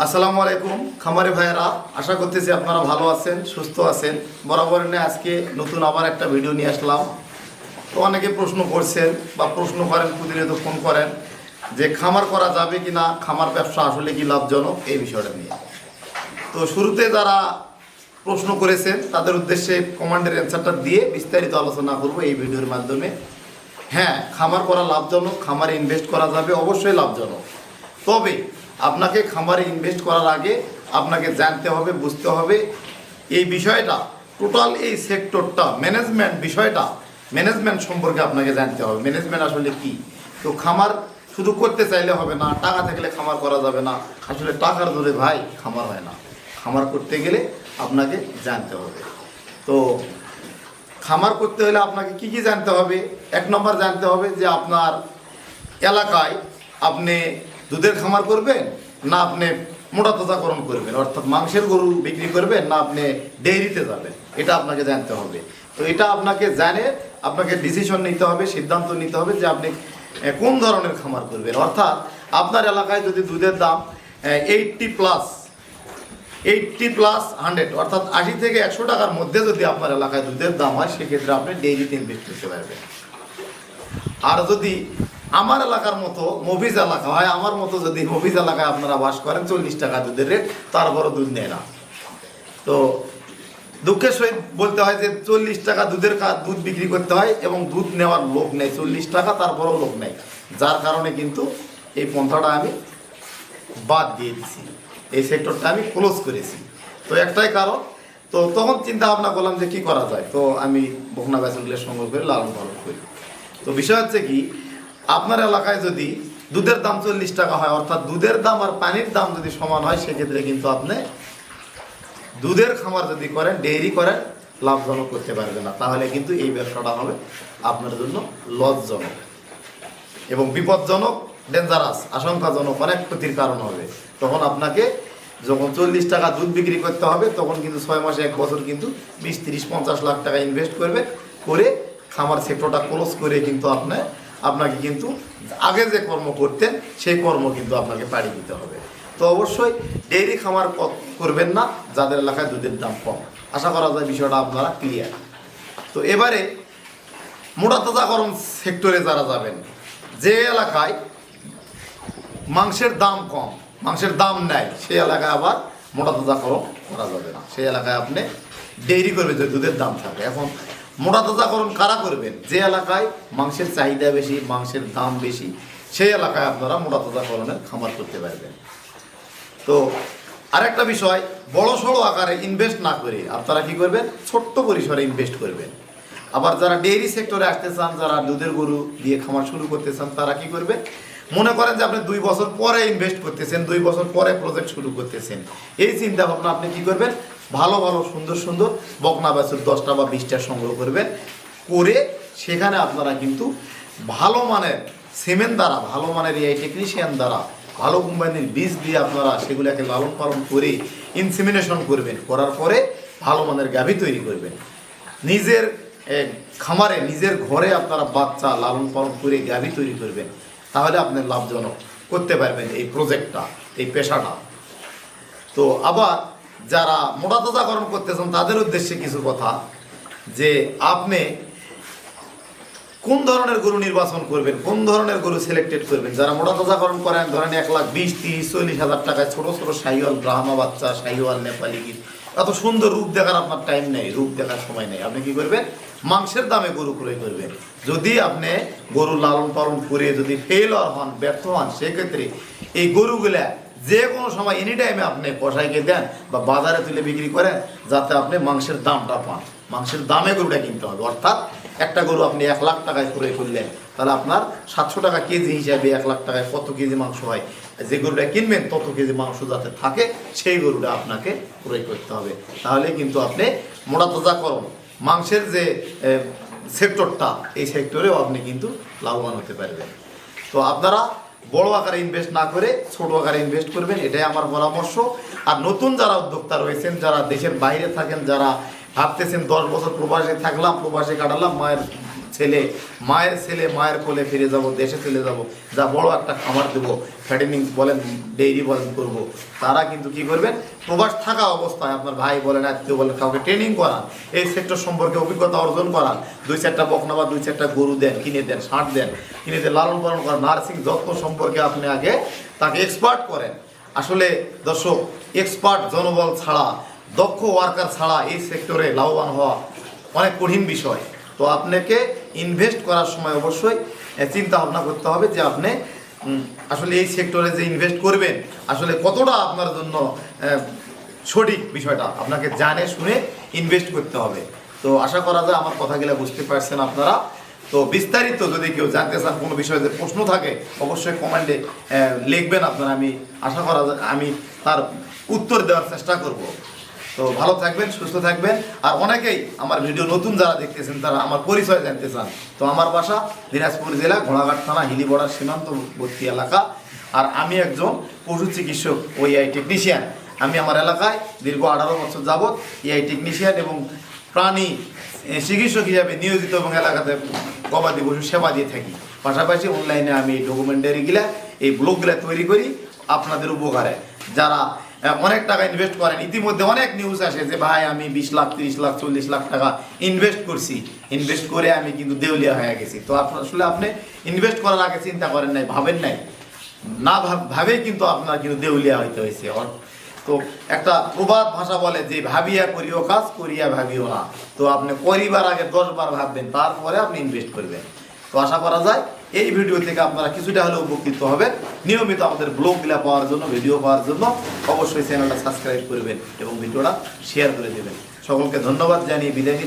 আসসালামু আলাইকুম, খামারি ভাইয়েরা, আশা করতেছি আপনারা ভালো আছেন, সুস্থ আছেন। বরাবর নিয়ে আজকে নতুন আবার একটা ভিডিও নিয়ে আসলাম। তো অনেকে প্রশ্ন করছেন বা প্রশ্ন করেন, প্রতিনিয়ত ফোন করেন যে খামার করা যাবে কি না খামার ব্যবসা আসলে কি লাভজনক, এই বিষয়টা নিয়ে। তো শুরুতে যারা প্রশ্ন করেছেন, তাদের উদ্দেশ্যে কমান্ডের অ্যান্সারটা দিয়ে বিস্তারিত আলোচনা করব এই ভিডিওর মাধ্যমে। হ্যাঁ খামার করা লাভজনক, খামারে ইনভেস্ট করা যাবে, অবশ্যই লাভজনক। তবে আপনাকে খামারে ইনভেস্ট করার আগে আপনাকে জানতে হবে, বুঝতে হবে। এই বিষয়টা টোটাল এই সেক্টরটা ম্যানেজমেন্ট বিষয়টা ম্যানেজমেন্ট সম্পর্কে আপনাকে জানতে হবে। ম্যানেজমেন্ট আসলে কি? তো খামার শুধু করতে চাইলে হবে না, টাকা থাকলে খামার করা যাবে না। আসলে টাকার ধরে ভাই খামার হয় না। খামার করতে গেলে আপনাকে জানতে হবে। তো খামার করতে হলে আপনাকে কি কি জানতে হবে? এক নম্বর জানতে হবে যে আপনার এলাকায় আপনি দুধের খামার করবেন, না আপনি মোটা তাজাকরণ করবেন। অর্থাৎ মাংসের গরু বিক্রি করবেন, না আপনি ডেইরিতে যাবেন। এটা আপনাকে জানতে হবে। তো এটা আপনাকে জানে, আপনাকে ডিসিশন নিতে হবে, সিদ্ধান্ত নিতে হবে যে আপনি কোন ধরনের খামার করবেন। অর্থাৎ আপনার এলাকায় যদি দুধের দাম eighty plus eighty plus hundred অর্থাৎ আশি থেকে একশো টাকার মধ্যে যদি আপনার এলাকায় দুধের দাম হয়, সেক্ষেত্রে আপনি ডেইরিতে ইনভেস্ট করতে পারবেন। আর যদি আমার এলাকার মতো মফিজ এলাকা হয়, আমার মতো যদি মফিজ এলাকায় আপনারা বাস করেন, চল্লিশ টাকা দুধের রেট তারপরও দুধ নেয় না। তো দুঃখের সহিত বলতে হয় যে চল্লিশ টাকা দুধের দুধ বিক্রি করতে হয় এবং দুধ নেওয়ার লোক নেই, চল্লিশ টাকা, তারপরেও লোক নেই। যার কারণে কিন্তু এই পন্থাটা আমি বাদ দিয়ে দিছি। এই সেক্টরটা আমি ক্লোজ করেছি। তো একটাই কারণ, তো তখন চিন্তা ভাবনা করলাম যে কি করা যায়। তো আমি বকনা বেসনগুলো সংগ্রহ করে লালন পালন করি। তো বিষয় হচ্ছে কি আপনার এলাকায় যদি দুধের দাম চল্লিশ টাকা হয়, অর্থাৎ দুধের দাম আর পানির দাম যদি সমান হয়, সেক্ষেত্রে কিন্তু আপনি দুধের খামার যদি করেন ডেইরি করেন, লাভজনক করতে পারবে না। তাহলে কিন্তু এই ব্যবসাটা হবে আপনার জন্য লসজনক এবং বিপজ্জনক ডেঞ্জারাস আশঙ্কাজনক অনেক ক্ষতির কারণ হবে। তখন আপনাকে যখন চল্লিশ টাকা দুধ বিক্রি করতে হবে, তখন কিন্তু ছয় মাসে এক বছর কিন্তু বিশ, তিরিশ, পঞ্চাশ লাখ টাকা ইনভেস্ট করবে, করে খামার সেক্টরটা ক্লোজ করে কিন্তু আপনি আপনাকে কিন্তু আগে যে কর্ম করতেন, সেই কর্ম কিন্তু আপনাকে পাড়ি দিতে হবে। তো অবশ্যই ডেইরি খামার করবেন না, যাদের এলাকায় দুধের দাম কম। আশা করা যায় বিষয়টা আপনারা ক্লিয়ার তো এবারে মোটা তাজাকরণ সেক্টরে যারা যাবেন, যে এলাকায় মাংসের দাম কম, মাংসের দাম নেয় সেই এলাকায় আবার মোটা তাজাকরণ করা যাবে না। সেই এলাকায় আপনি ডেইরি করবে যে দুধের দাম থাকে। এখন মোটা তাজাকরণ কারা করবেন? যে এলাকায় মাংসের চাহিদা বেশি, মাংসের দাম বেশি, সেই এলাকায় আপনারা মোটা তাজাকরণের খামার করতে পারবেন। তো আরেকটা বিষয়, বড় সড়ো আকারে ইনভেস্ট না করে আপনারা কি করবেন? ছোট্ট পরিসরে ইনভেস্ট করবেন। আবার যারা ডেইরি সেক্টরে আসতে চান, যারা দুধের গরু দিয়ে খামার শুরু করতে চান, তারা কি করবে মনে করেন যে আপনি দুই বছর পরে ইনভেস্ট করতেছেন, দুই বছর পরে প্রজেক্ট শুরু করতেছেন। এই চিন্তা ভাবনা আপনি কি করবেন? ভালো ভালো, সুন্দর সুন্দর বকনা বাছুর দশটা বা বিশটা সংগ্রহ করবেন করে সেখানে আপনারা কিন্তু ভালো মানের সিমেন্ট দ্বারা, ভালো মানের এই টেকনিশিয়ান দ্বারা, ভালো কোম্পানির বীজ দিয়ে আপনারা সেগুলোকে লালন পালন করে ইনসিমিনেশন করবেন, করার পরে ভালো মানের গাভী তৈরি করবেন। নিজের খামারে, নিজের ঘরে আপনারা বাচ্চা লালন পালন করে গাভী তৈরি করবেন, তাহলে আপনি লাভজনক করতে পারবেন এই প্রজেক্টটা এই পেশাটা। তো আবার যারা মোটা তাজাকরণ করতেছেন, তাদের উদ্দেশ্যে কিছু কথা যে আপনি কোন ধরনের গরু নির্বাচন করবেন, কোন ধরনের গরু সিলেক্টেড করবেন? যারা মোটা তাজাকরণ করেন, ধরেন এক লাখ বিশ, তিরিশ, চল্লিশ হাজার টাকায় ছোট ছোট শাহিওয়াল, ব্রাহ্মা বাচ্চা, শাহিওয়াল, নেপালি গির, এত সুন্দর রূপ দেখার আপনার টাইম নেই, রূপ দেখার সময় নেই। আপনি কি করবেন? মাংসের দামে গরু ক্রয় করবেন। যদি আপনি গরু লালন পালন করে যদি ফেইলর হন, ব্যর্থ হন, সেক্ষেত্রে এই গরুগুলা যে কোনো সময় এনি টাইমে আপনি কষাইকে দেন বা বাজারে তুলে বিক্রি করেন, যাতে আপনি মাংসের দামটা পান। মাংসের দামে গরুটা কিনতে হবে। অর্থাৎ একটা গরু আপনি এক লাখ টাকায় ক্রয় করলেন, তাহলে আপনার সাতশো টাকা কেজি হিসাবে এক লাখ টাকায় কত কেজি মাংস হয়? যে গরুটা কিনবেন, তত কেজি মাংস যাতে থাকে, সেই গরুটা আপনাকে ক্রয় করতে হবে। তাহলে কিন্তু আপনি মোটা তাজাকরণ মাংসের যে সেক্টরটা, এই সেক্টরেও আপনি কিন্তু লাভবান হতে পারবেন। তো আপনারা বড় আকারে ইনভেস্ট না করে ছোট আকারে ইনভেস্ট করবেন, এটাই আমার পরামর্শ। আর নতুন যারা উদ্যোক্তা রয়েছেন, যারা দেশের বাইরে থাকেন, যারা ভাবতেছেন দশ বছর প্রবাসে থাকলাম, প্রবাসে কাটালাম, মায়ের ছেলে, মায়ের ছেলে, মায়ের কোলে ফিরে যাব, দেশে চলে যাব, যা বড় একটা খামার দেবো, ফ্যাটেনিং বলেন, ডেইরি বলেন, করব। তারা কিন্তু কি করবেন প্রবাস থাকা অবস্থায় আপনার ভাই বলেন, আত্মীয় বলেন, কাউকে ট্রেনিং করান, এই সেক্টর সম্পর্কে অভিজ্ঞতা অর্জন করান, দুই চারটা বকনা বা দুই চারটা গরু দেন, কিনে দেন ষাঁট দেন, কিনে দেন, লালন পালন করেন নার্সিং যত্ন সম্পর্কে আপনি আগে তাকে এক্সপার্ট করেন। আসলে দর্শক এক্সপার্ট জনবল ছাড়া, দক্ষ ওয়ার্কার ছাড়া এই সেক্টরে লাভবান হওয়া অনেক কঠিন বিষয়। তো আপনাকে ইনভেস্ট করার সময় অবশ্যই চিন্তা ভাবনা করতে হবে যে আপনি আসলে এই সেক্টরে যে ইনভেস্ট করবেন, আসলে কতটা আপনার জন্য সঠিক বিষয়টা আপনাকে জানে শুনে ইনভেস্ট করতে হবে। তো আশা করা যায় আমার কথাগুলো বুঝতে পারছেন আপনারা। তো বিস্তারিত যদি কেউ জানতে চান, কোনো বিষয়ে যে প্রশ্ন থাকে, অবশ্যই কমেন্টে লিখবেন আপনারা। আমি আশা করা আমি তার উত্তর দেওয়ার চেষ্টা করব। তো ভালো থাকবেন, সুস্থ থাকবেন। আর অনেকেই আমার ভিডিও নতুন যারা দেখতেছেন, তারা আমার পরিচয় জানতে চান। তো আমার বাসা দিনাজপুর জেলা ঘোড়াঘাট থানা হিলিবড়ার সীমান্তবর্তী এলাকা। আর আমি একজন পশু চিকিৎসক ওই আই টেকনিশিয়ান আমি আমার এলাকায় দীর্ঘ আঠারো বছর যাবৎ এআই টেকনিশিয়ান এবং প্রাণী চিকিৎসক হিসাবে নিয়োজিত এবং এলাকাতে গবাদি পশু সেবা দিয়ে থাকি। পাশাপাশি অনলাইনে আমি ডকুমেন্টারিগুলা এই ব্লগগুলা তৈরি করি আপনাদের উপকারে। যারা অনেক টাকা ইনভেস্ট করেন। ইতিমধ্যে অনেক নিউজ আসে যে, ভাই, আমি বিশ লাখ, তিরিশ লাখ, চল্লিশ লাখ টাকা ইনভেস্ট করছি। ইনভেস্ট করে আমি কিন্তু দেউলিয়া হয়ে গেছি। তো আসলে আপনি ইনভেস্ট করার আগে চিন্তা করেন নাই, ভাবেন নাই। না ভাব- ভাবেই কিন্তু আপনার কিন্তু দেউলিয়া হইতে হয়েছে। তো একটা প্রবাদ ভাষা বলে যে, ভাবিয়া করিও কাজ, করিয়া ভাবিও না। তো আপনি করিবার আগে দশ বার ভাববেন, তারপরে আপনি ইনভেস্ট করবেন। তো আশা করা যায় এই ভিডিও থেকে আপনারা কিছুটা হলেও উপকৃত হবেন নিয়মিত আমাদের ব্লগগুলো পাওয়ার জন্য, ভিডিও পাওয়ার জন্য অবশ্যই চ্যানেলটা সাবস্ক্রাইব করবেন এবং ভিডিওটা শেয়ার করে দেবেন সকলকে ধন্যবাদ জানিয়ে বিদায়।